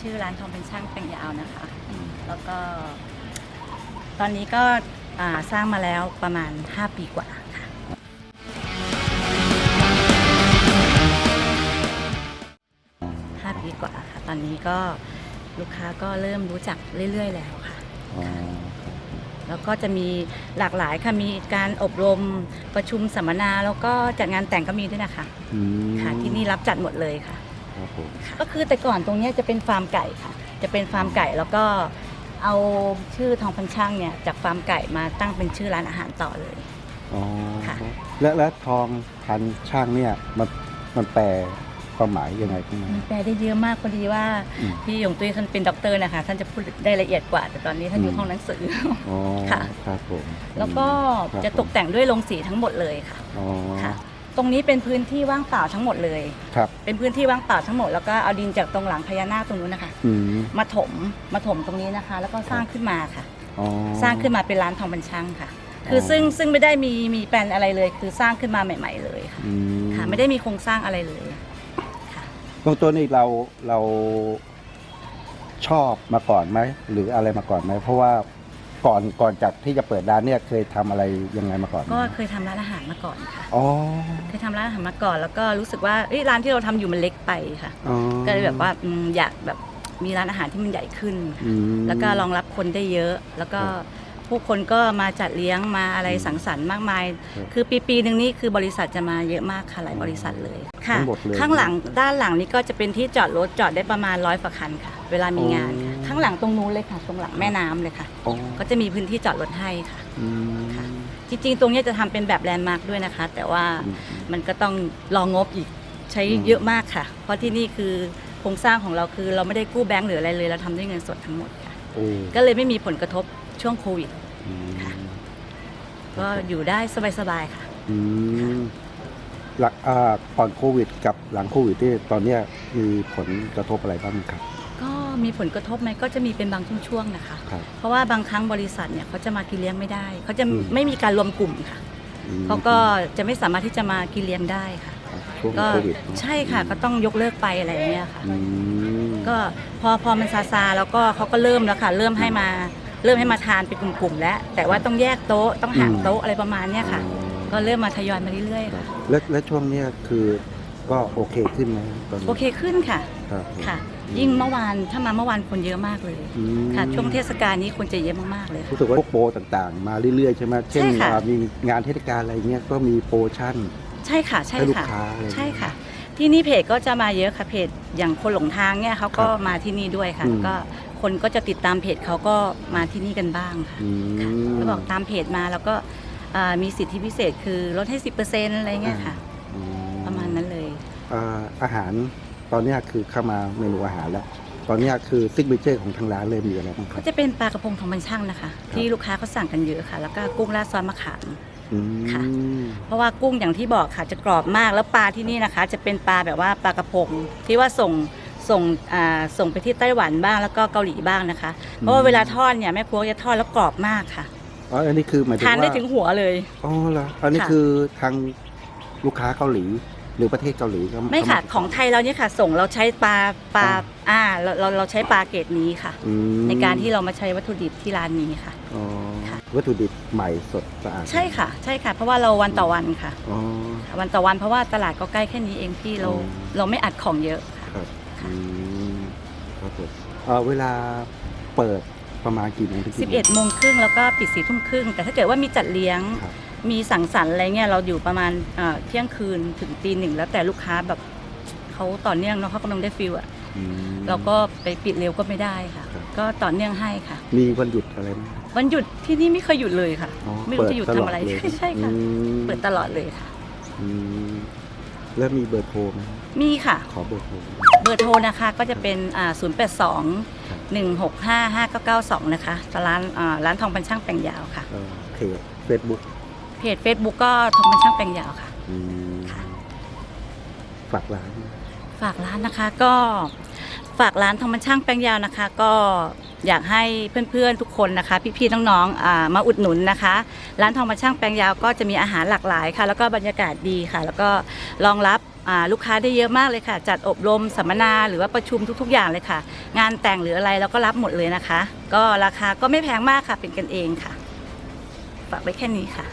ชื่อร้านทองเป็นช่างแปลงยาวนะคะแล้วก็ ตอนนี้ก็อ่าสร้างมาแล้วประมาณ 5 ปีกว่าค่ะ 5 ปีกว่าค่ะ ตอนนี้ก็ลูกค้าก็เริ่มรู้จักเรื่อย ๆ แล้วค่ะ อ๋อแล้วก็จะมีหลากหลายค่ะมีการอบรมประชุมสัมมนา แล้วก็จัดงานแต่งก็มีด้วยนะคะ อืมค่ะที่นี่รับจัดหมดเลยค่ะ ครับผมก็คือแต่ก่อนตรงเนี้ยจะเป็นฟาร์มไก่ค่ะ จะเป็นฟาร์มไก่แล้วก็เอาชื่อทองพันช่างเนี่ยจากฟาร์มไก่มาตั้งเป็นชื่อร้านอาหารต่อเลย อ๋อค่ะ และและทองพันช่างเนี่ยมันมันแปลความหมายยังไงขึ้นมา มันแปลได้เยอะมากพอดีว่าอืมพี่หยงตุ้ยท่านเป็นด็อกเตอร์นะคะท่านจะพูดได้ละเอียดกว่า แต่ตอนนี้ท่านอยู่อืมห้องหนังสือ อ๋อค่ะ ครับผมแล้วก็ครับจะตกแต่งด้วยโรงสีทั้งหมดเลยค่ะ อ๋อค่ะ ตรงนี้เป็นพื้นที่ว่างเปล่าทั้งหมดเลย ครับ เป็นพื้นที่ว่างเปล่าทั้งหมดแล้วก็เอาดินจากตรงหลังพญานาคตรงนู้นนะคะ อืม มาถมมาถมตรงนี้นะคะ แล้วก็สร้างขึ้นมาค่ะ อ๋อ สร้างขึ้นมาเป็นร้านทองบัญช่างค่ะ คืออ ซึ่งซึ่งไม่ได้มีมีแปลนอะไรเลย คือสร้างขึ้นมาใหม่ ๆ เลยค่ะอืมค่ะ ไม่ได้มีโครงสร้างอะไรเลยค่ะตรงตัวนี้เราเราชอบมาก่อนไหมหรืออะไรมาก่อนไหมเพราะว่า ก่อนก่อนจากที่จะเปิดร้านเนี่ยเคยทำอะไรยังไงมาก่อนไหมก็เคยทำร้านอาหารมาก่อนค่ะ อ๋อเคยทำร้านอาหารมาก่อน แล้วก็รู้สึกว่าเอ้ยร้านที่เราทำอยู่มันเล็กไปค่ะ อ๋อก็เลยแบบว่าอืมอยากแบบมีร้านอาหารที่มันใหญ่ขึ้นค่ะอืม แล้วก็รองรับคนได้เยอะ แล้วก็ครับผู้คนก็มาจัดเลี้ยงมาอะไรอืมสังสรรค์มากมาย ครับคือปีปีหนึ่งนี่คือบริษัทจะมาเยอะมากค่ะหลายบริษัทเลยค่ะ ทั้งหมดเลย ข้างหลังด้านหลังนี่ก็จะเป็นที่จอดรถจอดได้ประมาณร้อยกว่าคันค่ะ เวลามีงานค่ะอ๋อ ข้างหลังตรงนู้นเลยค่ะ ตรงหลังแม่น้ำเลยค่ะ อ๋อก็จะมีพื้นที่จอดรถให้ค่ะ อืม ค่ะ จริงๆ ตรงเนี้ยจะทำเป็นแบบแลนด์มาร์คด้วยนะคะ แต่ว่าอืมมันก็ต้องรองงบอีกใช้อืม เยอะมากค่ะ เพราะที่นี่คือโครงสร้างของเราคือเราไม่ได้กู้แบงก์หรืออะไรเลย เราทำด้วยเงินสดทั้งหมดค่ะ โอ้ก็เลยไม่มีผลกระทบช่วงโควิด อืมค่ะก็อยู่ได้สบายๆค่ะ อืมหลักอ่าก่อนโควิดกับหลังโควิดที่ตอนเนี้ยมีผลกระทบอะไรบ้างครับก็ มีผลกระทบไหมก็จะมีเป็นบางช่วงๆนะคะ ครับเพราะว่าบางครั้งบริษัทเนี่ยเขาจะมากินเลี้ยงไม่ได้ เขาจะอืมไม่มีการรวมกลุ่มค่ะอืมเขาก็จะไม่สามารถที่จะมากินเลี้ยงได้ค่ะ ครับช่วงก็โควิดเนอะใช่ค่ะก็ต้องยกเลิกไปอะไรอย่างเงี้ยค่ะ อืม ก็พอพอมันซาซาแล้วก็เขาก็เริ่มแล้วค่ะ เริ่มให้มาเริ่มให้มาทานเป็นกลุ่มๆแล้ว แต่ว่าต้องแยกโต๊ะต้องห่างโต๊ะอะไรประมาณเนี้ยค่ะ ก็เริ่มมาทยอยมาเรื่อยๆค่ะ และและช่วงเนี้ยคือก็โอเคขึ้นไหมตอนนี้โอเคขึ้นค่ะครับค่ะ ยิ่งเมื่อวานถ้ามาเมื่อวานคนเยอะมากเลยอืมค่ะ ช่วงเทศกาลนี้คนจะเยอะมากๆเลยค่ะรู้สึกว่าพวกโปรต่างๆ มาเรื่อยๆใช่ไหมเช่นใช่ค่ะ อ่ามีงานเทศกาลอะไรเงี้ยก็มีโปรโมชั่น ใช่ค่ะใช่ให้ลูกค่ะ ค้าอะไรใช่ค่ะ ที่นี่เพจก็จะมาเยอะค่ะเพจอย่างคนหลงทางเนี่ยเขาก็ครับมาที่นี่ด้วยค่ะ อืมแล้วก็คนก็จะติดตามเพจเขาก็มาที่นี่กันบ้างค่ะ อืม ก็บอกตามเพจมาแล้วก็อ่ามีสิทธิพิเศษคือลดให้ 10%อะไรเงี้ยค่ะ อืประมาณนั้นเลย อ่าอาหาร ตอนเนี้ยคือเข้ามาเมนูอาหารแล้ว ตอนเนี้ยคือซิกเนเจอร์ของทางร้านเลยมีอะไรบ้างครัก็บจะเป็นปลากระพงทองมันช่างนะคะ ที่ลูกค้าเขาสั่งกันเยอะค่ะ แล้วก็กุ้งราดซอสมะขามอืมค่ะเพราะว่ากุ้งอย่างที่บอกค่ะจะกรอบมากแล้วปลาที่นี่นะคะ จะเป็นปลาแบบว่าปลากระพงที่ว่าส่งส่งอ่าส่งไปที่ไต้หวันบ้างแล้วก็เกาหลีบ้างนะคะ เพราะว่าเวลาทอดเนี่ยแม่ครัวจะทอดแล้วกรอบมากค่ะอ๋ออันนี้คือหมายถึงทานได้ว่าถึงหัวเลยอ๋อเหรออันนี้ค่ะคือทางลูกค้าเกาหลีห รือประเทศเกาหลีก็ไม่ค่ะ ของไทยเราเนี่ยค่ะ ส่งเราใช้ปลาปลาอ๋ออ่าเราเราเราใช้ปลาเกรดนี้ค่ะอืมในการที่เรามาใช้วัตถุดิบที่ร้านนี้ค่ะอ๋อค่ะวัตถุดิบใหม่สดสะอาดใช่ค่ะ ใช่ค่ะ เพราะว่าเราวันต่อวันค่ะอ๋อวันต่อวันเพราะว่าตลาดก็ใกล้แค่นี้เองพี่เราอืมเราไม่อัดของเยอะค่ะครับค่ะอืมครับผมเอ่อเวลาเปิดประมาณกี่โมงถึงกี่โมง11โมงครึ่งแล้วก็ปิดสี่ทุ่มครึ่งแต่ถ้าเกิดว่ามีจัดเลี้ยงครับ มีสังสรรค์อะไรเงี้ยเราอยู่ประมาณเอ่อเที่ยงคืนถึงตีหนึ่งแล้วแต่ลูกค้าแบบเขาต่อเนื่องเนาะเขากำลังได้ฟิลอะอืมเราก็ไปปิดเร็วก็ไม่ได้ค่ะครับก็ต่อเนื่องให้ค่ะ มีวันหยุดอะไรไหมวันหยุดที่นี่ไม่เคยหยุดเลยค่ะอ๋อไม่รู้จะหยุดเปิทำตลอะไรเลยใช่ใช่ค่ะอืมเปิดตลอดเลยค่ะอืมแล้วมีเบอร์โทรไหมมีค่ะ ขอเบอร์โทร เบอร์โทรนะคะก็จะเป็นอ่า0 8 2 1 6 5 5 9 9 2นะคะร้านอ่าร้านทองปันช่างแปลงยาวค่ะเอ่อเพจเฟซบุ๊ก เพจ Facebook ก็ทองปันช่างแปลงยาวค่ะค่ะฝากร้าน ฝากร้านนะคะก็ฝากร้านทองมันช่างแป้งยาวนะคะ ก็อยากให้เพื่อนๆทุกคนนะคะ พี่ๆน้องๆอ่ามาอุดหนุนนะคะ ร้านทองมันช่างแปลงยาวก็จะมีอาหารหลากหลายค่ะ แล้วก็บรรยากาศดีค่ะ แล้วก็รองรับอ่าลูกค้าได้เยอะมากเลยค่ะ จัดอบรมสัมมนาหรือว่าประชุมทุกๆ อย่างเลยค่ะ งานแต่งหรืออะไรเราก็รับหมดเลยนะคะ ก็ราคาก็ไม่แพงมากค่ะเป็นกันเองค่ะฝากไว้แค่นี้ค่ะ